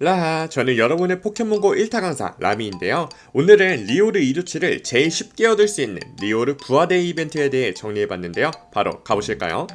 라하, 저는 여러분의 포켓몬고 1타 강사 라미인데요. 오늘은 리오르 2루치를 제일 쉽게 얻을 수 있는 리오르 부하데이 이벤트에 대해 정리해봤는데요. 바로 가보실까요?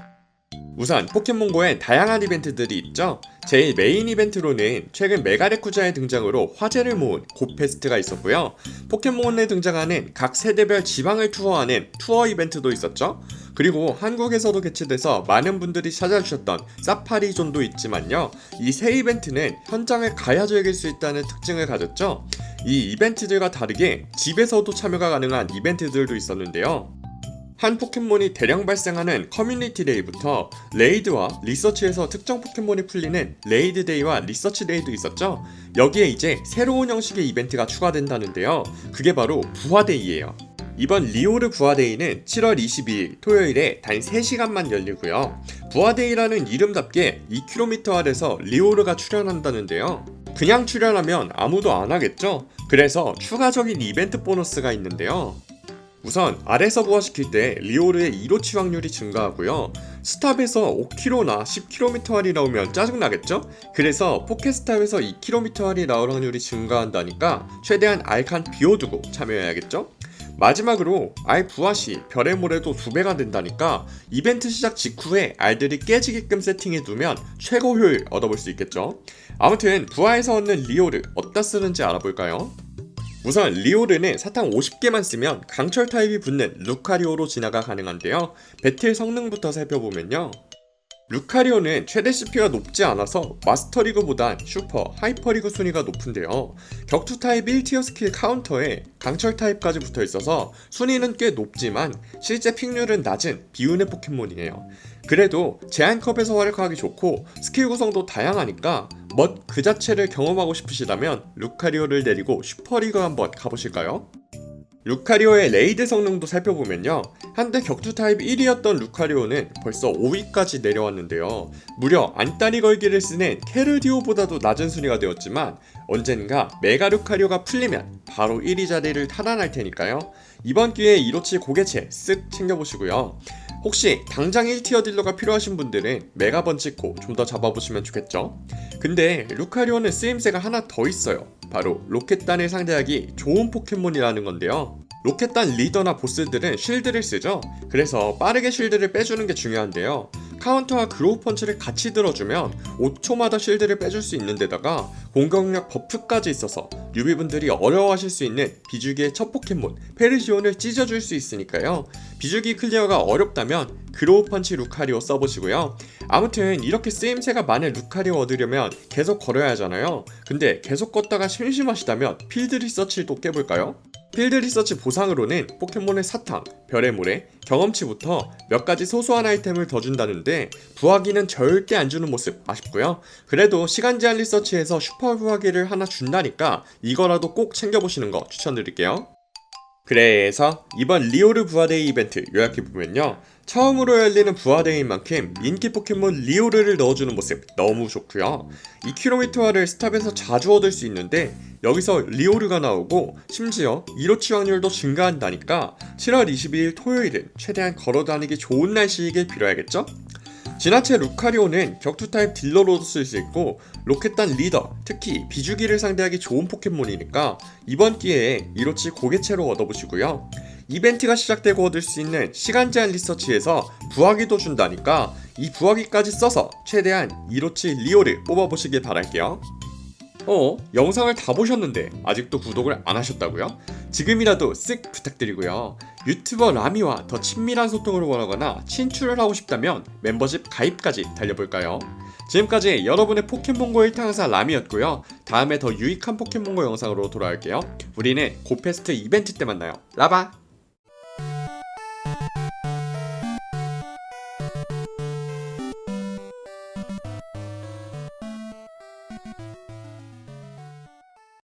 우선 포켓몬고엔 다양한 이벤트들이 있죠. 제일 메인 이벤트로는 최근 메가레쿠자의 등장으로 화제를 모은 고페스트가 있었고요. 포켓몬에 등장하는 각 세대별 지방을 투어하는 투어 이벤트도 있었죠. 그리고 한국에서도 개최돼서 많은 분들이 찾아주셨던 사파리존도 있지만요. 이 세 이벤트는 현장을 가야 즐길 수 있다는 특징을 가졌죠. 이 이벤트들과 다르게 집에서도 참여가 가능한 이벤트들도 있었는데요. 한 포켓몬이 대량 발생하는 커뮤니티 데이부터 레이드와 리서치에서 특정 포켓몬이 풀리는 레이드 데이와 리서치 데이도 있었죠. 여기에 이제 새로운 형식의 이벤트가 추가된다는데요. 그게 바로 부하데이예요. 이번 리오르 부하데이는 7월 22일 토요일에 단 3시간만 열리고요. 부하데이라는 이름답게 2km 아래서 리오르가 출연한다는데요. 그냥 출연하면 아무도 안 하겠죠? 그래서 추가적인 이벤트 보너스가 있는데요. 우선 아래서 부화시킬 때 리오르의 2로치 확률이 증가하고요. 스탑에서 5km나 10km 할이 나오면 짜증나겠죠? 그래서 포켓스탑에서 2km 할이 나올 확률이 증가한다니까 최대한 알칸 비워두고 참여해야겠죠? 마지막으로 알 부화 시 별의 모래도 두 배가 된다니까 이벤트 시작 직후에 알들이 깨지게끔 세팅해 두면 최고 효율 얻어볼 수 있겠죠? 아무튼 부하에서 얻는 리오르 어디다 쓰는지 알아볼까요? 우선 리오르는 사탕 50개만 쓰면 강철 타입이 붙는 루카리오로 진화가 가능한데요. 배틀 성능부터 살펴보면요. 루카리오는 최대 CP가 높지 않아서 마스터리그보단 슈퍼, 하이퍼리그 순위가 높은데요. 격투 타입 1티어 스킬 카운터에 강철 타입까지 붙어 있어서 순위는 꽤 높지만 실제 픽률은 낮은 비운의 포켓몬이에요. 그래도 제한컵에서 활약하기 좋고 스킬 구성도 다양하니까 멋 그 자체를 경험하고 싶으시다면 루카리오를 내리고 슈퍼리그 한번 가보실까요? 루카리오의 레이드 성능도 살펴보면요. 한때 격투 타입 1위였던 루카리오는 벌써 5위까지 내려왔는데요. 무려 안따리 걸기를 쓰는 케르디오보다도 낮은 순위가 되었지만 언젠가 메가 루카리오가 풀리면 바로 1위 자리를 탈환할 테니까요. 이번 기회에 이로치 고개체 쓱 챙겨보시고요. 혹시 당장 1티어 딜러가 필요하신 분들은 메가번 찍고 좀 더 잡아보시면 좋겠죠? 근데 루카리오는 쓰임새가 하나 더 있어요. 바로 로켓단을 상대하기 좋은 포켓몬이라는 건데요. 로켓단 리더나 보스들은 쉴드를 쓰죠. 그래서 빠르게 쉴드를 빼주는 게 중요한데요. 카운터와 그로우 펀치를 같이 들어주면 5초마다 쉴드를 빼줄 수 있는 데다가 공격력 버프까지 있어서 유비분들이 어려워하실 수 있는 비주기의 첫 포켓몬 페르시온을 찢어줄 수 있으니까요. 비주기 클리어가 어렵다면 그로우 펀치 루카리오 써보시고요. 아무튼 이렇게 쓰임새가 많은 루카리오 얻으려면 계속 걸어야 하잖아요. 근데 계속 걷다가 심심하시다면 필드 리서치를 또 깨볼까요? 필드 리서치 보상으로는 포켓몬의 사탕, 별의 모래, 경험치부터 몇 가지 소소한 아이템을 더 준다는데 부하기는 절대 안 주는 모습 아쉽고요. 그래도 시간 제한 리서치에서 슈퍼 부하기를 하나 준다니까 이거라도 꼭 챙겨보시는 거 추천드릴게요. 그래서 이번 리오르 부하데이 이벤트 요약해보면요. 처음으로 열리는 부하데이인 만큼 인기 포켓몬 리오르를 넣어주는 모습 너무 좋고요. 2km를 스탑에서 자주 얻을 수 있는데 여기서 리오르가 나오고 심지어 1호치 확률도 증가한다니까 7월 22일 토요일은 최대한 걸어다니기 좋은 날씨이길 빌어야겠죠? 지나체 루카리오는 격투 타입 딜러로도 쓸 수 있고 로켓단 리더, 특히 비주기를 상대하기 좋은 포켓몬이니까 이번 기회에 이로치 고개체로 얻어보시고요. 이벤트가 시작되고 얻을 수 있는 시간 제한 리서치에서 부하기도 준다니까 이 부하기까지 써서 최대한 이로치 리오를 뽑아보시길 바랄게요. 어, 영상을 다 보셨는데 아직도 구독을 안 하셨다고요? 지금이라도 쓱 부탁드리고요. 유튜버 라미와 더 친밀한 소통을 원하거나 친출을 하고 싶다면 멤버십 가입까지 달려볼까요? 지금까지 여러분의 포켓몬고 1타 강사 라미였고요. 다음에 더 유익한 포켓몬고 영상으로 돌아올게요. 우리는 고페스트 이벤트 때 만나요. 라바!